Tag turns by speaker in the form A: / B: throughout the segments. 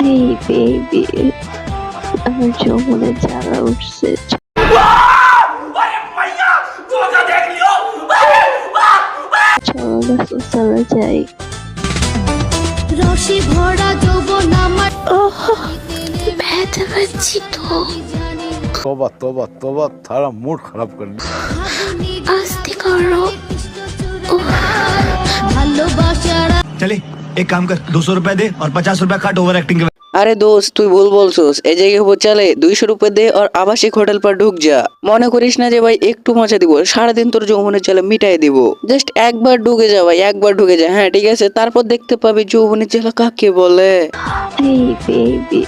A: হেই baby আমার যৌবনে জ্বালা উঠছে। চলো না চলে যাই।
B: রসে ভরা যৌবন আমার
A: ব্যথা পাচ্ছি তো।
C: তোবা তোবা তোবা তারা মুড খারাপ করলি
A: আস্তে করো।
B: ভালোবাসার
D: চলে। एक काम कर दो सौ रुपए दे और पचास रुपए काट ओवर एक्टिंग के
E: আরে দোস্ত তুই ভুল বলছোস এই জায়গায় হবো চলে দুইশো রুপে দে আর আবাসিক হোটেল পর ঢুক যা মনে করিস না যে ভাই একটু মজা দিব সারাদিন তোর যৌবনের জলে মিটাই দিব জাস্ট একবার ঢুকে যা ভাই একবার ঢুকে যা হ্যাঁ ঠিক আছে তারপর দেখতে পাবি যৌবনের জেলা কাকে বলে
A: এই বেবি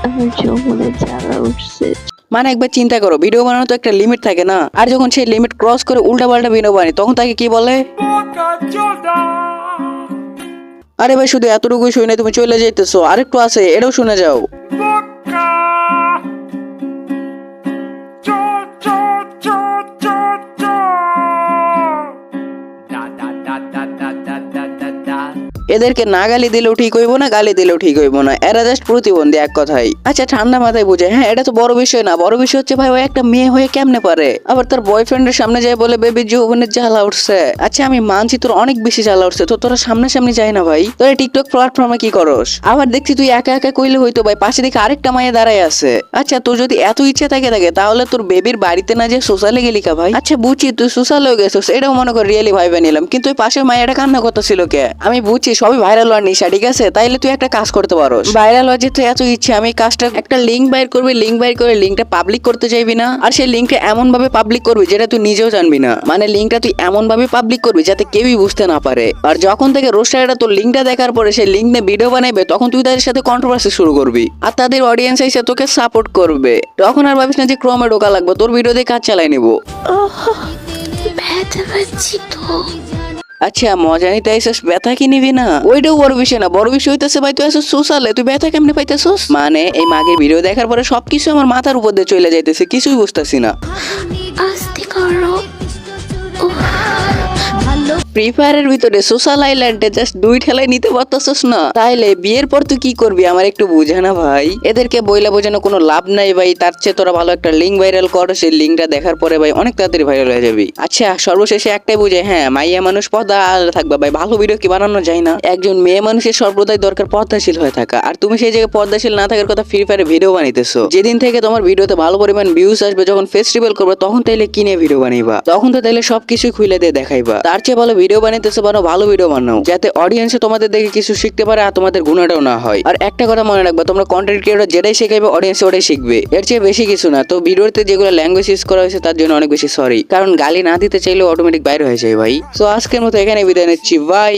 A: আমার যৌবনে জ্বালা উঠছে
E: মানে একবার চিন্তা করো ভিডিও বানানো তো একটা লিমিট থাকে না আর যখন সেই লিমিট ক্রস করে উল্টা পাল্টা ভিডিও বানাই তখন তাকে কি বলে আরে ভাই শুধু এতটুকুই শুনে তুমি চলে যাইতেছো। আরেকটু আছে এটাও শুনে যাও। এদেরকে না গালি দিলেও ঠিক হইব না, গালি দিলেও ঠিক হইব না। এরা জাস্ট প্রতিবন্ধী এক কথাই আচ্ছা ঠান্ডা মাথায় বুঝে হ্যাঁ এটা তো বড় বিষয় না। বড় বিষয় হচ্ছে ভাই ও একটা মেয়ে হয়ে কেমনে পারে? আবার তার বয়ফ্রেন্ডের সামনে যায় বলে বেবি যৌবনের জ্বালা উঠছে। আচ্ছা আমি মানছি তোর অনেক বেশি জ্বালা উঠছে। তো তোরা সামনাসামনি যাই না ভাই। তোরা টিকটক প্ল্যাটফর্মে কি করস? আবার দেখছি তুই একা একা কইলে হইতো ভাই, পাশে দিকে আরেকটা মায়ে দাঁড়ায় আছে। আচ্ছা তোর যদি এত ইচ্ছা থাকে থাকে, তাহলে তোর বেবির বাড়িতে না যে সোশ্যালে গেলি কা ভাই? আচ্ছা বুঝছি, তুই সোশ্যালেও গেছিস, এটাও মনে কর রিয়েলি ভাইবে নিলাম। কিন্তু ওই পাশের মায়েরা কান্না করতেছিল কে? আমি বুঝছি সবই ভাইরাল হওয়ার নিশা, ঠিক আছে? তাইলে তুই একটা কাজ করতে পারো ভাইরাল হওয়ার যেহেতু এত ইচ্ছে, আমি কাজটা, একটা লিঙ্ক বাইর করবি লিঙ্ক বাইর করে লিঙ্কটা পাবলিক করতে চাইবি না, আর সেই লিঙ্কটা এমন ভাবে পাবলিক করবি যেটা তুই নিজেও জানবি না। মানে লিঙ্কটা তুই এমন ভাবে পাবলিক করবি যাতে কেউই বুঝতে না পারে। আর যখন থেকে রোস্টারটা তোর লিঙ্কটা দেখার পরে সেই লিঙ্ক নিয়ে ভিডিও বানাইবে, তখন তুই তাদের সাথে কন্ট্রোভার্সি শুরু করবি। আর তাদের অডিয়েন্স এসে তোকে সাপোর্ট করবে। তখন আর ভাবিস না যে ক্রমে ঢোকা লাগবে, তোর ভিডিও দিয়ে কাজ চালাই নিবো।
A: ব্যথা পাচ্ছি তো।
E: আচ্ছা মজা নিতে আইসস, ব্যথা কি নিবি না? ওইটাও বড় বিষয় না, বড় বিষয় হইতেছে ভাই, তুই আসস সোশ্যালে, তুই ব্যথা কেমনে পাইতেছস? মানে এই মাগের ভিডিও দেখার পরে সবকিছু আমার মাথার উপর দিয়ে চলে যাইতেছে, কিছুই বুঝতেছি না।
A: আস্তে করো।
E: ফ্রি ফায়ারের ভিতরে সোশ্যাল আইল্যান্ডে জাস্ট দুই ঠেলায় নিতে পারতেছস না। তাইলে বিয়ের পর তুই কি করবি? আমার একটু বুঝা না ভাই। এদেরকে বইলা বোঝানো কোনো লাভ নাই ভাই। তার চেয়ে তোরা ভালো একটা লিঙ্ক ভাইরাল কর। সেই লিঙ্কটা দেখার পরে ভাই অনেক তাড়াতাড়ি ভাইরাল হয়ে যাবি। আচ্ছা সর্বশেষে একটাই বুঝে হ্যাঁ মাইয়া মানুষ পর্দা আলাদা থাকবে ভাই, ভালো ভিডিও কি বানানো যায় না? একজন মেয়ে মানুষের সর্বদাই দরকার পর্দাশীল হয়ে থাকা। আর তুমি সেই জায়গায় পর্দাশীল না থাকার কথা ফ্রি ফায়ারে ভিডিও বানাইতেছো। যেদিন থেকে তোমার ভিডিওতে ভালো পরিমাণ ভিউজ আসবে, যখন ফেস্টিভ্যাল করবে, তখন তাইলে কিনে ভিডিও বানাইবা? তখন তো তাইলে সবকিছু খুলে দিয়ে দেখাইবা। তার চেয়ে ভালো ভিডিও বানাইতেছো বানো, ভালো ভিডিও বানাও, যাতে অডিয়েন্সে তোমাদের দেখে কিছু শিখতে পারে আর তোমাদের গুণাটাও না হয়। আর একটা কথা মনে রাখবে, তোমরা কন্টেন্ট ক্রিয়েটর যেটাই শেখাবে অডিয়েন্স ওটাই শিখবে। এর চেয়ে বেশি কিছু না। তো ভিডিওতে যেগুলো ল্যাঙ্গুয়েজ ইউজ করা হয়েছে, তার জন্য অনেক বেশি সরি কারণ গালি না দিতে চাইলেও অটোমেটিক বাইরে হয়ে যায় ভাই। সো আজকের মতো এখানে বিদায় নিচ্ছি। বাই